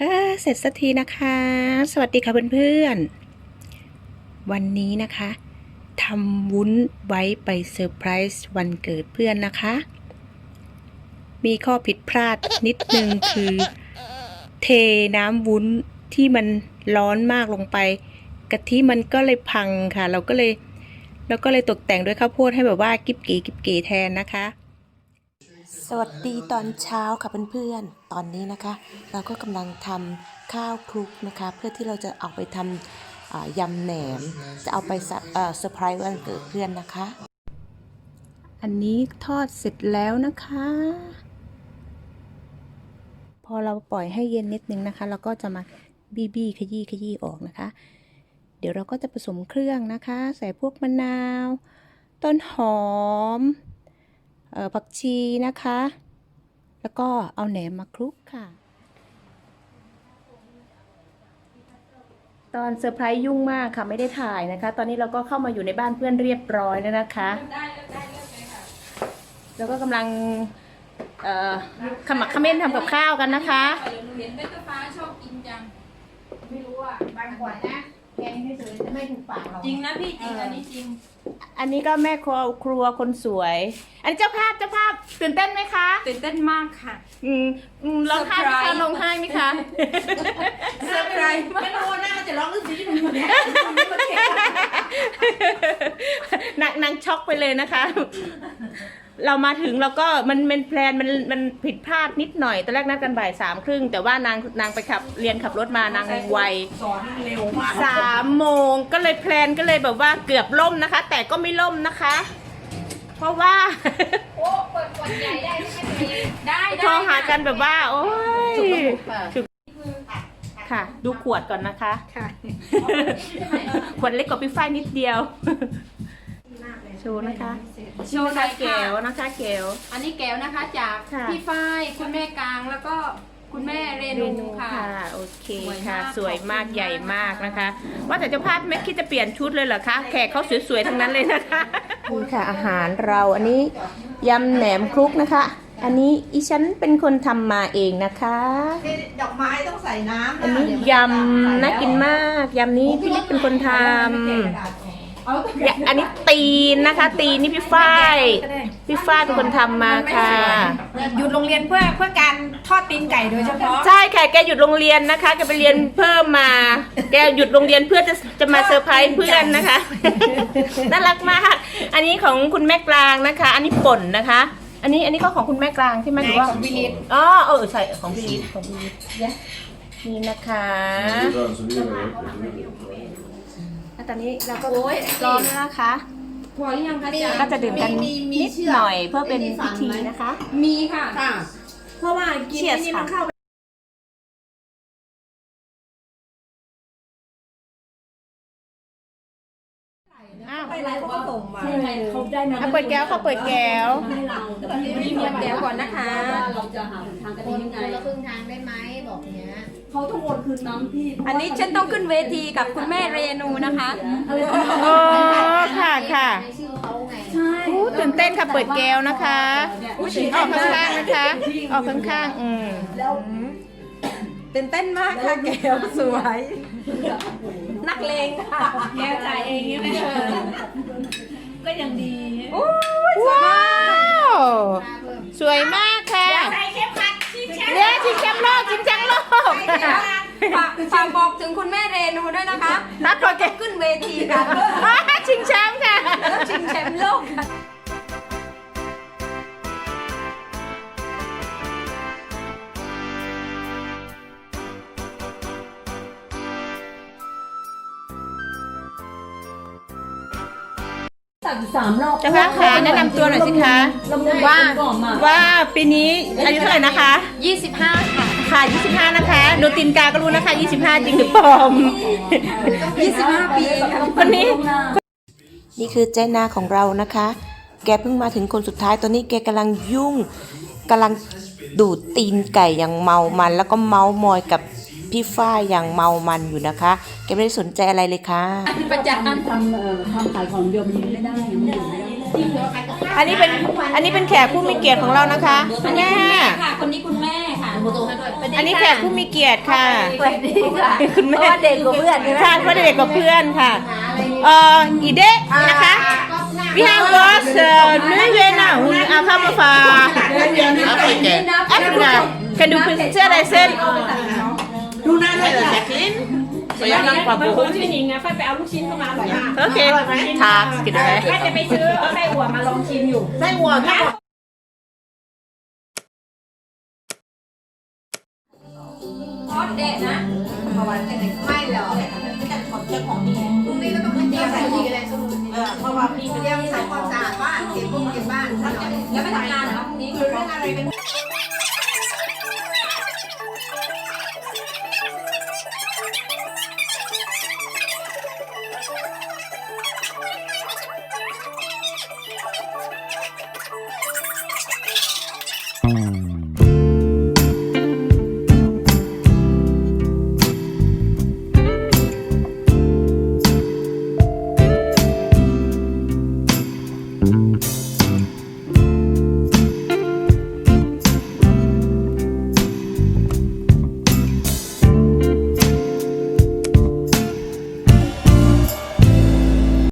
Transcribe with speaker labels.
Speaker 1: เฮ้เสร็จสักทีนะคะ สวัสดีค่ะเพื่อนๆ วันนี้นะคะทำวุ้นไว้ไปเซอร์ไพรส์วันเกิดเพื่อนนะคะ มีข้อผิดพลาดนิดนึงคือ เทน้ำวุ้นที่มันร้อนมากลงไปกะทิมันก็เลยพังค่ะ เราก็เลยเราก็เลยตกแต่งด้วยข้าวโพดให้แบบว่ากิ๊บเก๋กิ๊บเก๋แทนนะคะ สวัสดีตอนเช้าค่ะเพื่อนๆ ตอนนี้นะคะ เราก็กำลังทำข้าวคลุกนะคะ เพื่อที่เราจะเอาไปทำอ่ายำแหนม จะเอาไปเซอร์ไพรส์วันเกิดเพื่อนนะคะ อันนี้ทอดเสร็จแล้วนะคะ พอเราปล่อยให้เย็นนิดนึงนะคะ เราก็จะมาบีบีขยี้ขยี้ออกนะคะ เดี๋ยวเราก็จะผสมเครื่องนะคะ ใส่พวกมะนาว ต้นหอม ผักชีนะคะ แล้วก็เอาแหนมมาคลุกค่ะ ตอนเซอร์ไพรส์ยุ่งมากค่ะไม่ได้ถ่ายนะคะ ตอนนี้เราก็เข้ามาอยู่ในบ้านเพื่อนเรียบร้อยแล้วนะคะแล้วก็กำลังเอ่อขมักเขม้นทำกับข้าวกันนะคะ
Speaker 2: เห็นแม่ตาฟ้าชอบกินจัง
Speaker 3: ไม่รู้อะบางขวดนะ แกงเฉยๆจะไม่ถูกปากเรา
Speaker 2: จริงนะพี่จริงอันนี้จริง
Speaker 1: อันนี้ก็แม่ครัวครัวคนสวย อันนี้เจ้าภาพเจ้าภาพตื่นเต้นไหมคะ
Speaker 2: ตื่นเต้นมากค่ะ
Speaker 1: อืมอืมร้องไห้ไหมคะ
Speaker 2: Surprise
Speaker 1: ร้องไห้ไหมคะ
Speaker 2: เซอร์ไพรส์มาก
Speaker 3: ไม่รู้ว่าหน้าจะร้องอื้อสีมันเนี่ย
Speaker 1: นางนางช็อกไปเลยนะคะ เรามาถึงเราก็มันมันแพลนมันมันผิดพลาดนิดหน่อยตอนแรกนัดกันบ่ายสามครึ่งแต่ว่านางนางไปขับเรียนขับรถมานางไว
Speaker 3: สอนเร็วมาก
Speaker 1: สามโมงก็เลยแพลนก็เลยแบบว่าเกือบล่มนะคะ แต่ก็ไม่ล่มนะคะ เพราะว่า
Speaker 3: โอ้เปิดขวดใหญ่ได้ใช่ไหม
Speaker 2: ได้
Speaker 1: โทร
Speaker 2: ได้
Speaker 1: หากันแบบว่า โอ้ย
Speaker 3: ค่ะ
Speaker 1: ค่ะ ดูขวดก่อนนะคะ
Speaker 3: ค่ะ
Speaker 1: ขวดเล็กกว่าพี่ฝ้ายนิดเดียวโช ว์นะคะ
Speaker 2: โชว์หน่อย
Speaker 1: แก้
Speaker 2: ค่ะ
Speaker 1: วนะคะแก้ว
Speaker 2: อันนี้แก้วนะคะจาก
Speaker 1: ค่ะ
Speaker 2: พี่ฝ้ายคุณแม่กลางแล้วก็คุณแม่เร
Speaker 1: เม
Speaker 2: นู
Speaker 1: นู
Speaker 2: ค่ะ
Speaker 1: ค่ะ โอเค
Speaker 2: สวย
Speaker 1: ค่ะ
Speaker 2: มาก
Speaker 1: สวยมาก
Speaker 2: ขอบคุณ
Speaker 1: ใหญ่
Speaker 2: มาก
Speaker 1: มากนะคะ ว่าแต่เจ้าภาพไม่คิดจะเปลี่ยนชุดเลยเหรอคะ แขกเขาสวยๆทั้งนั้นเลยนะคะนี่ค่ะอาหารเราอันนี้ยำแหนมคลุกนะคะ อันนี้อีฉันเป็นคนทำมาเองนะคะ
Speaker 3: ดอกไม้ต้องใส่น้ำ
Speaker 1: อันนี้ยำน่ากินมากยำนี้พี่ลิศเป็นคนทำ อย่าอันนี้ตีนนะคะ ตีนนี่พี่ฝ้ายพี่ฝ้ายเป็นคนทำมาค่ะ
Speaker 3: หยุดโรงเรียนเพื่อเพื่อการทอดตีนไก่โดยเฉพาะ
Speaker 1: ใช่ค่ะแกหยุดโรงเรียนนะคะแกไปเรียนเพิ่มมา แกหยุดโรงเรียนเพื่อจะจะมาเซอร์ไพรส์เพื่อนนะคะ น่ารักมาก อันนี้ของคุณแม่กลางนะคะ อันนี้ป่นนะคะ อันนี้อันนี้ก็ของคุณแม่กลางใช่ไหมหรือว่า
Speaker 3: ของพี่ลิศ
Speaker 1: อ๋อเออใช่ของพี่ลิศของพี่ลิศนี่นะคะแล้ว ตอนนี้เราก็
Speaker 2: โอ้ย
Speaker 1: ร้อนแล้วนะคะ
Speaker 2: พอหรือยังคะจ๊ะ
Speaker 1: ก็จะดื่มกันนิดหน่อยเพื่อเป็นพิธีนะคะ
Speaker 2: มีค่ะ
Speaker 3: ค่ะ
Speaker 2: เพราะว่ากิน
Speaker 1: เชียร์
Speaker 2: อันนี้
Speaker 1: ค่ะ
Speaker 2: มันเข้าไป
Speaker 1: อ้าว
Speaker 3: ไปไรเขาก็ส่งมา
Speaker 2: เขาได้มา
Speaker 1: เขาเปิดแก้วเขาเปิดแก้ว
Speaker 2: มีเปิดแก้วก่อนนะคะ
Speaker 4: เราจะหาทางกัน
Speaker 3: คน
Speaker 4: ยังไง
Speaker 3: คนละครึ่งทางได้ไหมบอกเนี้ย
Speaker 4: เขาต้องโอนคืนน้ำพี่
Speaker 2: อันนี้ฉันต้องขึ้นเวทีกับคุณแม่เรนูนะคะ
Speaker 1: อ๋อค่ะค่ะ
Speaker 3: ในชื่อเขาไง
Speaker 4: ใช่
Speaker 1: อู้ตื่นเต้นค่ะเปิดแก้วนะคะออกข้างๆนะคะ ออกข้างๆอืม
Speaker 4: แล้ว
Speaker 2: ตื่นเต้นมากค่ะแก้วสวย นักเลงค่ะ
Speaker 4: แกจ่ายเองใช่ไหมก็ยังดี
Speaker 1: ว้าวสวยมากค่ะ
Speaker 3: ใส่
Speaker 2: ฝากฝากบอกถึงคุณแม่เรนูด้วยนะคะ
Speaker 1: นัดโปรเจกต์
Speaker 2: ขึ้นเวทีกัน
Speaker 1: ชิงแชมป์ค่ะ
Speaker 2: แล้วชิงแชมป์โลกค่ะ
Speaker 4: ตัดสามรอบ
Speaker 1: เจ้าคะขาแนะนำตัวหน่อยสิคะ
Speaker 4: ว่าก่อนมา
Speaker 1: ว่าปีนี้อายุเท่าไหร่นะคะ
Speaker 2: 25 ค่ะ
Speaker 1: ค่ะ 25 นะคะดูตีนกาก็รู้นะคะ 25 จริงหรือปลอม
Speaker 2: 25 ปีเองค่ะ
Speaker 1: วันนี้ นี่คือเจนาของเรานะคะ แกเพิ่งมาถึงคนสุดท้ายตอนนี้แกกำลังยุ่งกำลังดูดตีนไก่อย่างเมามัน แล้วก็เมามอยกับพี่ฝ้ายอย่างเมามันอยู่นะคะ แกไม่ได้สนใจอะไรเลยค่ะ
Speaker 2: ประจัน
Speaker 4: ทำเอ่อทำขายของเดียวมันไม่ได้ยังไม่อยู่ไม่ได้
Speaker 1: อันนี้เป็น อันนี้เป็นแขกผู้มีเกียรติของเรานะคะ
Speaker 2: อัน
Speaker 1: แม่
Speaker 2: นี้คุณแม่ ค่ะ คนนี้คุณ
Speaker 1: อันนี้แขกผู้มีเกียรติค่ะ
Speaker 2: สวัสดีค่ะ
Speaker 1: คุณ
Speaker 2: เพ
Speaker 1: แม่
Speaker 2: ราะว่าเด็กกว่าเพื่อนใช่ไหม
Speaker 1: ใช่เพราะเด็กกว่าเพื่อนค่ะ
Speaker 3: หาอะไรนี่
Speaker 1: เอ่ออีเดะนะคะ We have got uh, new Vienna who are come from Africa. Africa. Can you picture I said?
Speaker 4: ดูหน้าด้วยเหรอ
Speaker 1: Jacqueline.
Speaker 4: ไปยังนั่งปรับบุญที่หนิงไงค่อยไปเอาลูกชิ้นเข้ามาอร่อยมาก
Speaker 1: Okay. Task กินอะไร
Speaker 4: แค่จะไปซื้อเอาไส้อั่วมาลองชิมอยู่
Speaker 3: ไส้หัวแค่
Speaker 2: ท อดเด็ดนะ
Speaker 3: ไม่หรอก
Speaker 4: แต่ของเจ้าของดี
Speaker 3: พรุ่งนี้ก็ต้องไปเตรียมใส่ดีอะไรสัก
Speaker 4: เออเพราะว่าพี่
Speaker 3: เตรียมทำความสะอาดบ้านเก็บพวกเก็บบ้าน
Speaker 2: แล้วไปทำงานเหรอพรุ่งนี้
Speaker 3: คือเรื่องอะไรเป็น